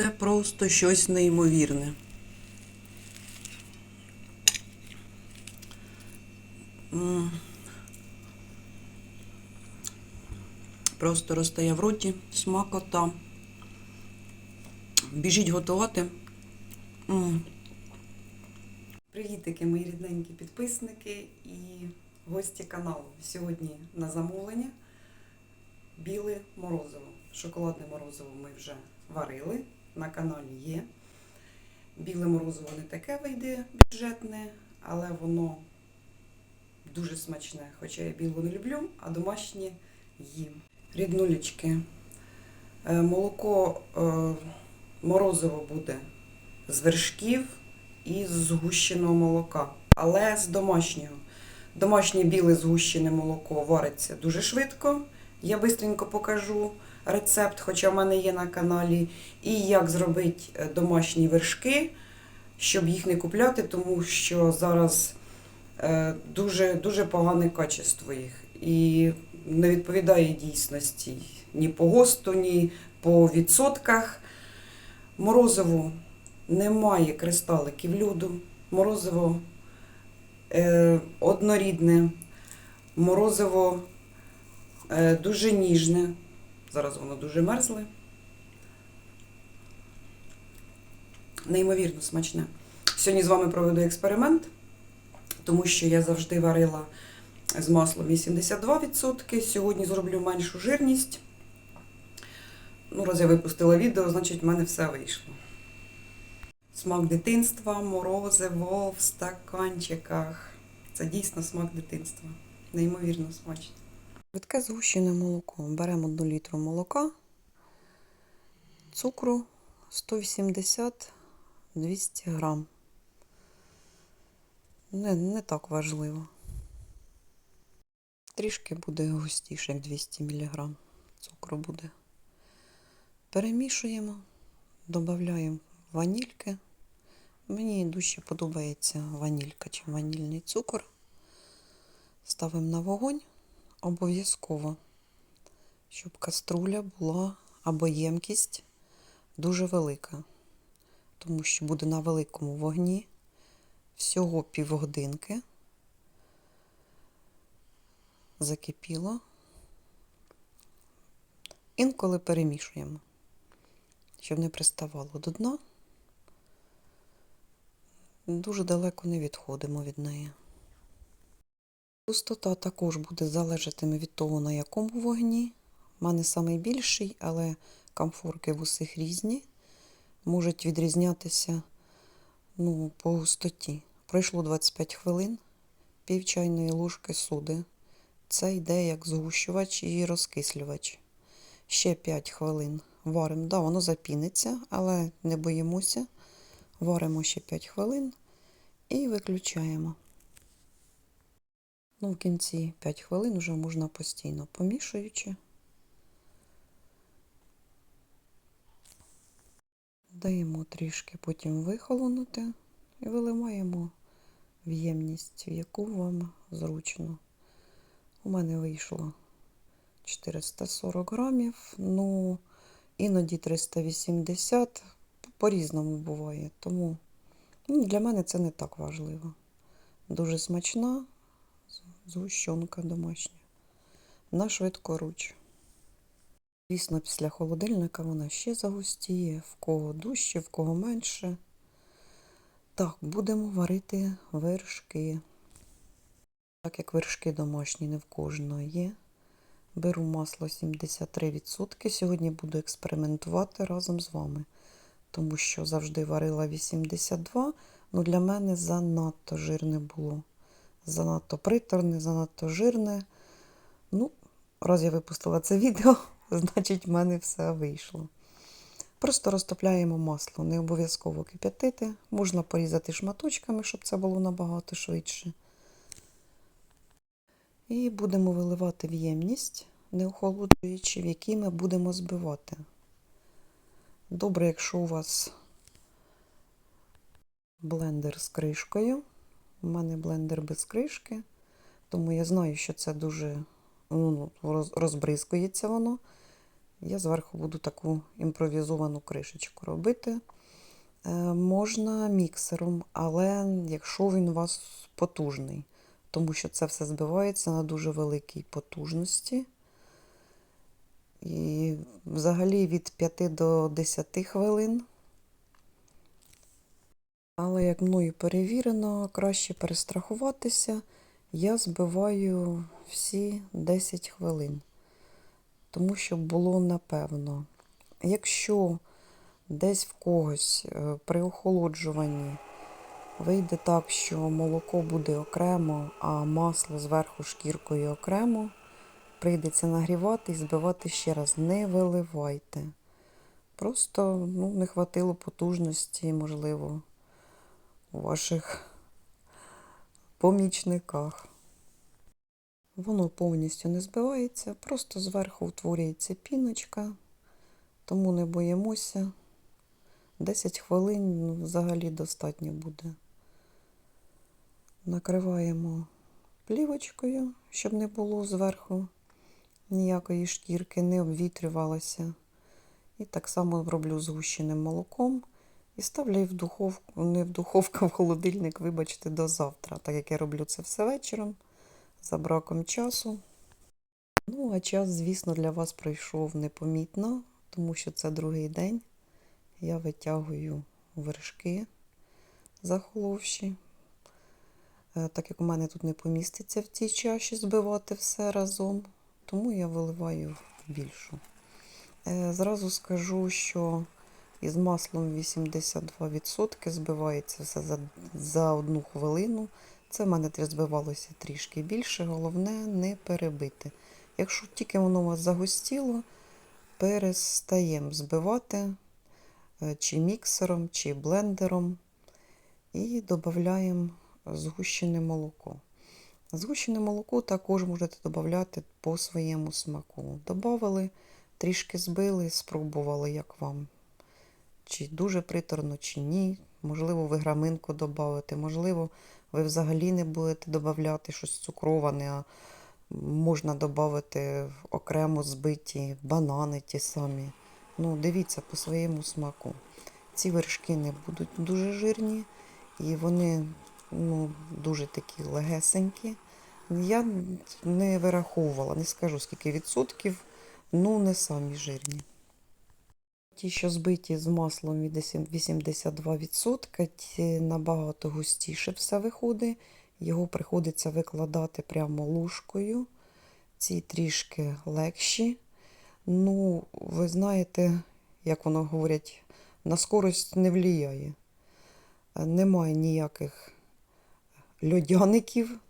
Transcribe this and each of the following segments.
Це просто щось неймовірне. Просто розтає в роті, смакота. Біжіть готувати. М. Привітики, мої рідненькі підписники і гості каналу. Сьогодні на замовлення біле морозиво. Шоколадне морозиво ми вже варили, на каналі є. Біле морозиво не таке вийде бюджетне, але воно дуже смачне. Хоча я білу не люблю, а домашнє їм. Ріднулечки. Е, Молоко е, морозиво буде з вершків і з згущеного молока, але з домашнього. Домашнє біле згущене молоко вариться дуже швидко. Я швидко покажу рецепт, хоча в мене є на каналі. І як зробити е, домашні вершки, щоб їх не купляти, тому що зараз е, дуже, дуже погане качество їх. І не відповідає дійсності ні по ГОСТу, ні по відсотках. Морозиво немає кристаликів льоду. Морозиво е, однорідне, морозиво е, дуже ніжне. Зараз воно дуже мерзле. Неймовірно смачне. Сьогодні з вами проведу експеримент, тому що я завжди варила з маслом 82%. Сьогодні зроблю меншу жирність. Ну, раз я випустила відео, значить в мене все вийшло. Смак дитинства, морозиво в стаканчиках. Це дійсно смак дитинства. Неймовірно смачно. Швидке згущене молоко. Беремо 1 літру молока, цукру 180-200 грам. Не, не так важливо. Трішки буде густіше, як 200 мг цукру буде. Перемішуємо, додаємо ванільки. Мені дужче подобається ванілька чи ванільний цукор. Ставимо на вогонь обов'язково, щоб каструля була або ємкість дуже велика, тому що буде на великому вогні всього півгодинки. Закипіло. Інколи перемішуємо, щоб не приставало до дна. Дуже далеко не відходимо від неї. Густота також буде залежатиме від того, на якому вогні. У мене найбільший, але камфорки в усіх різні. Можуть відрізнятися ну, по густоті. Пройшло 25 хвилин, пів чайної ложки соди. Це йде як згущувач і розкислювач. Ще 5 хвилин варимо. Да, воно запіниться, але не боїмося. Варимо ще 5 хвилин і виключаємо. Ну, в кінці 5 хвилин вже можна постійно помішуючи. Даємо трішки потім вихолонути і виливаємо в ємність, в яку вам зручно. У мене вийшло 440 грамів, ну іноді 380, по-різному буває. Тому ну, для мене це не так важливо. Дуже смачна згущенка домашня. На швидкоруч. Звісно, після холодильника вона ще загустіє, в кого дужче, в кого менше. Так, будемо варити вершки. Так як вершки домашні не в кожного є. Беру масло 73%. Сьогодні буду експериментувати разом з вами, тому що завжди варила 82%, ну для мене занадто жирне було. Занадто приторне, занадто жирне. Ну, раз я випустила це відео, значить в мене все вийшло. Просто розтопляємо масло, не обов'язково кип'ятити. Можна порізати шматочками, щоб це було набагато швидше. І будемо виливати в ємність, не охолоджуючи, в якій ми будемо збивати. Добре, якщо у вас блендер з кришкою. У мене блендер без кришки, тому я знаю, що це дуже ну, розбризкується воно. Я зверху буду таку імпровізовану кришечку робити. Е, можна міксером, але якщо він у вас потужний, тому що це все збивається на дуже великій потужності. І взагалі від 5 до 10 хвилин. Але як мною перевірено, краще перестрахуватися. Я збиваю всі 10 хвилин, тому що було напевно. Якщо десь в когось е, при охолоджуванні вийде так, що молоко буде окремо, а масло зверху шкіркою окремо, прийдеться нагрівати і збивати ще раз. Не виливайте. Просто ну, не хватило потужності, можливо, у ваших помічниках. Воно повністю не збивається, просто зверху утворюється піночка, тому не боїмося. 10 хвилин ну, взагалі достатньо буде. Накриваємо плівочкою, щоб не було зверху ніякої шкірки, не обвітрювалося. І так само роблю згущеним молоком. І ставлю в духовку, не в духовку, в холодильник, вибачте, до завтра, так як я роблю це все вечором, за браком часу. Ну, а час, звісно, для вас пройшов непомітно, тому що це другий день. Я витягую вершки захоловші. Е, Так як у мене тут не поміститься в цій чаші збивати все разом, тому я виливаю більшу. Е, Зразу скажу, що із маслом 82% збивається все за, за одну хвилину. Це в мене збивалося трішки більше. Головне не перебити. Якщо тільки воно у вас загустіло, перестаємо збивати е, чи міксером, чи блендером і додаємо згущене молоко. Згущене молоко також можете додати по своєму смаку. Добавили, трішки збили, спробували, як вам. Чи дуже приторно, чи ні. Можливо, ви граминку додавите, можливо, ви взагалі не будете додавати щось цукроване, а можна додати окремо збиті банани ті самі. Ну, дивіться по своєму смаку. Ці вершки не будуть дуже жирні і вони ну, дуже такі легесенькі. Я не вираховувала, не скажу скільки відсотків, ну не самі жирні. Ті, що збиті з маслом від 82%, ті набагато густіше все виходить. Його приходиться викладати прямо ложкою. Ці трішки легші. Ну, ви знаєте, як воно говорять, на скорость не влияє. Немає ніяких льодяників.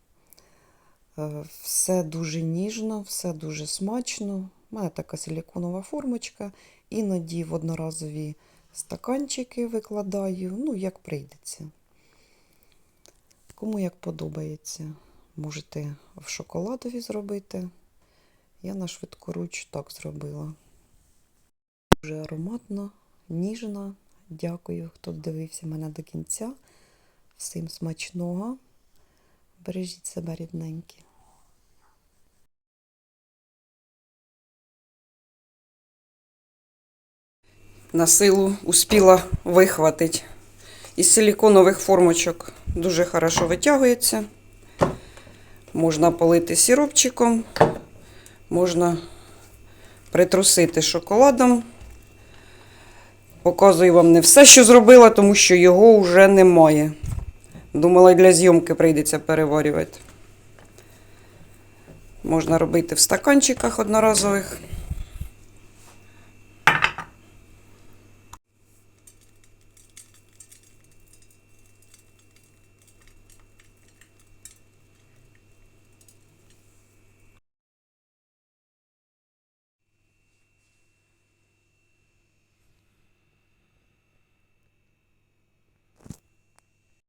Е, Все дуже ніжно, все дуже смачно. У мене така силіконова формочка. Іноді в одноразові стаканчики викладаю, ну, як прийдеться. Кому як подобається, можете в шоколадові зробити. Я на швидкоруч так зробила. Дуже ароматно, ніжно. Дякую, хто дивився мене до кінця. Всім смачного. Бережіть себе рідненькі. На силу успіла вихватити. Із силіконових формочок дуже хорошо витягується. Можна полити сиропчиком, можна притрусити шоколадом. Показую вам не все, що зробила, тому що його вже немає. Думала, для зйомки прийдеться переварювати. Можна робити в стаканчиках одноразових.